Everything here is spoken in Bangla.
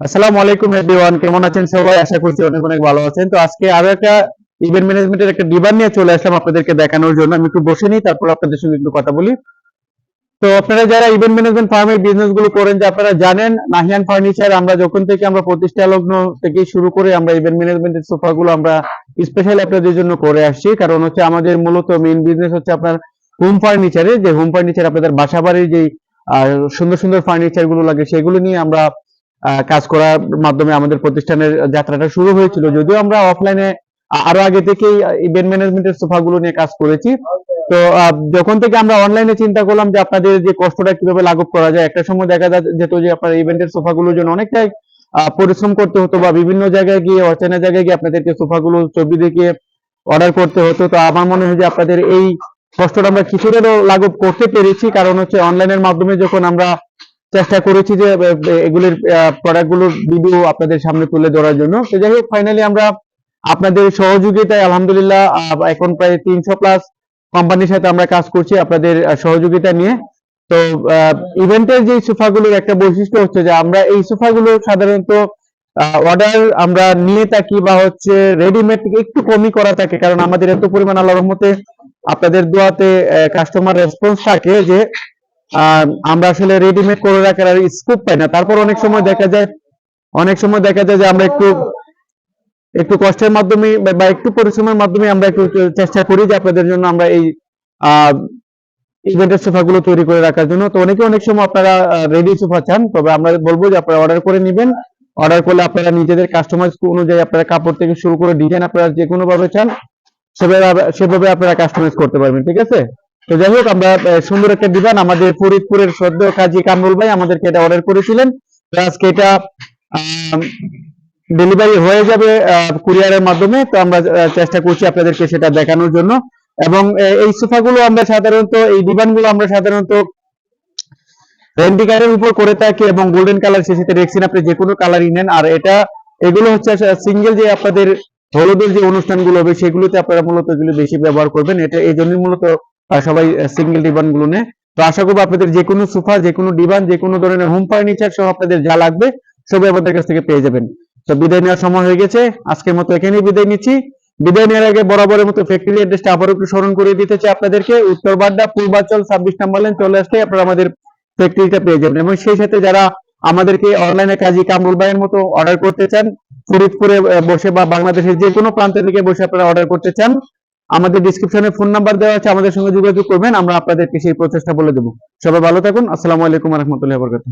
আসসালামু আলাইকুম এভরিওয়ান কেমন আছেন সবাই? আশা করছি অনেক অনেক ভালো আছেন। তো আজকে আরও একটা ইভেন্ট ম্যানেজমেন্টের একটা ডিবান নিয়ে চলে আসলাম আপনাদেরকে দেখানোর জন্য। আমি একটু বসে নিই, তারপর আপনাদের সঙ্গে একটু কথা বলি। তো আপনারা যারা ইভেন্ট ম্যানেজমেন্ট ফার্মের বিজনেসগুলো করেন, যে আপনারা জানেন, নাহিয়ান ফার্নিচার, আমরা যখন থেকে আমরা প্রতিষ্ঠা লগ্ন থেকে শুরু করে আমরা ইভেন্ট ম্যানেজমেন্টের সোফা গুলো আমরা স্পেশাল আপনাদের জন্য করে আসছি। কারণ হচ্ছে আমাদের মূলত মেইন বিজনেস হচ্ছে আপনার হোম ফার্নিচারে যে হোম ফার্নিচার আপনাদের বাসা বাড়ির যে সুন্দর সুন্দর ফার্নিচারগুলো লাগে, সেগুলো নিয়ে আমরা কাজ করার মাধ্যমে আমাদের প্রতিষ্ঠানের যাত্রাটা শুরু হয়েছিল। যদিও আমরা অফলাইনে আরও আগে থেকেই ইভেন্ট ম্যানেজমেন্টের সোফা গুলো নিয়ে কাজ করেছি। তো যখন থেকে আমরা অনলাইনে চিন্তা করলাম যে আপনাদের যে কষ্টটা কীভাবে লাঘব করা যায়, একটা সময় দেখা যেত যে আপনার ইভেন্টের সোফা গুলোর জন্য অনেকটাই পরিশ্রম করতে হতো বা বিভিন্ন জায়গায় গিয়ে, অচেনা জায়গায় গিয়ে আপনাদেরকে সোফা গুলো ছবি দেখে অর্ডার করতে হতো। তো আমার মনে হয় যে আপনাদের এই কষ্টটা আমরা কিছুটা লাঘব করতে পেরেছি। কারণ হচ্ছে অনলাইনের মাধ্যমে যখন আমরা চেষ্টা করেছি যে এগুলির প্রোডাক্টগুলোর ভিডিও আপনাদের সামনে তুলে ধরার জন্য। তো যাই হোক ফাইনালি আমরা আপনাদের সহযোগিতায় আলহামদুলিল্লাহ এখন প্রায় তিনশো প্লাস কোম্পানির সাথে আমরা কাজ করছি আপনাদের সহযোগিতা নিয়ে। তো ইভেন্টের যে সোফাগুলোর একটা বৈশিষ্ট্য হচ্ছে যে, আমরা এই সোফাগুলো সাধারণত অর্ডার আমরা নিয়ে থাকি বা হচ্ছে রেডিমেড থেকে একটু কমই করা থাকে। কারণ আমাদের এত পরিমাণ আল্লাহ রহমতে আপনাদের দোয়াতে কাস্টমার রেসপন্স থাকে যে আমরা আসলে রেডিমেড করে রাখার আর স্কোপ পাই না। তারপর অনেক সময় দেখা যায়, অনেক সময় দেখা যায় যে আমরা একটু একটু কষ্টের মাধ্যমে বা- একটু পরিশ্রমের মাধ্যমে আমরা একটু চেষ্টা করি যে আপনাদের জন্য আমরা এই ইভেন্টের সোফা গুলো তৈরি করে রাখার জন্য। তো অনেকে অনেক সময় আপনারা রেডি সোফা চান, তবে আমরা বলব যে আপনারা অর্ডার করে নেবেন। অর্ডার করলে আপনারা নিজেদের কাস্টমাইজ অনুযায়ী আপনারা কাপড় থেকে শুরু করে ডিজাইন আপনারা যে কোনো ভাবে চান, সেভাবে সেভাবে আপনারা কাস্টমাইজ করতে পারবেন, ঠিক আছে? তো যাই হোক, আমরা সুন্দর একটা ডিজাইন আমাদের ফরিদপুরের সদ্য কাজী কামরুল ভাই আমাদেরকে এটা অর্ডার করেছিলেন। তো আজকে এটা ডেলিভারি হয়ে যাবে কুরিয়ারের মাধ্যমে। তো আমরা চেষ্টা করছি আপনাদেরকে সেটা দেখানোর জন্য। এবং এই সোফাগুলো আমরা সাধারণত, এই ডিজাইনগুলো আমরা সাধারণত রেন্ডিকারের উপর করে থাকি এবং গোল্ডেন কালার সে সাথে রেক্সিন আপনি যে কোনো কালারই নেন। আর এটা, এগুলো হচ্ছে সিঙ্গেল যে আপনাদের হলুদের যে অনুষ্ঠানগুলো হবে, সেগুলোতে আপনারা মূলত এগুলো বেশি ব্যবহার করবেন। এটা, এই জন্যই মূলত সবাই সিঙ্গেল ডিবানগুলো নেয় তো আশা করব আপনাদের যে কোনো সোফা, যে কোনো ডিবান যে কোনো ধরনের হোম ফার্নিচার সহ আপনাদের যা লাগবে, সবই আমাদের কাছ থেকে পেয়ে যাবেন। তো বিদায় নেওয়ার সময় হয়ে গেছে। আজকের মতো এখানেই বিদায় নিচ্ছি। বিদায় নেওয়ার আগে বরাবরের মতো ফ্যাক্টরি অ্যাড্রেসটা আবার একটু স্মরণ করে দিতে চাই আপনাদেরকে। উত্তর বাড্ডা, পূর্বাচল, ছাব্বিশ নাম্বার লাইন চলে আসলে আপনারা আমাদের ফ্যাক্টরিটা পেয়ে যাবেন। এবং সেই সাথে যারা আমাদেরকে অনলাইনে কাজী কামরুল ভাইয়ের মতো অর্ডার করতে চান, ফরিদপুরে বসে বা বাংলাদেশের যে কোনো প্রান্ত থেকে বসে আপনারা অর্ডার করতে চান আমাদের ডিসক্রিপশনে ফোন নাম্বার দেওয়া আছে, আমাদের সঙ্গে যোগাযোগ করবেন, আমরা আপনাদেরকে সেই প্রচেষ্টা বলে দেবো। সবাই ভালো থাকুন, আসসালামু আলাইকুম রহমতুল্লাহ বরকাত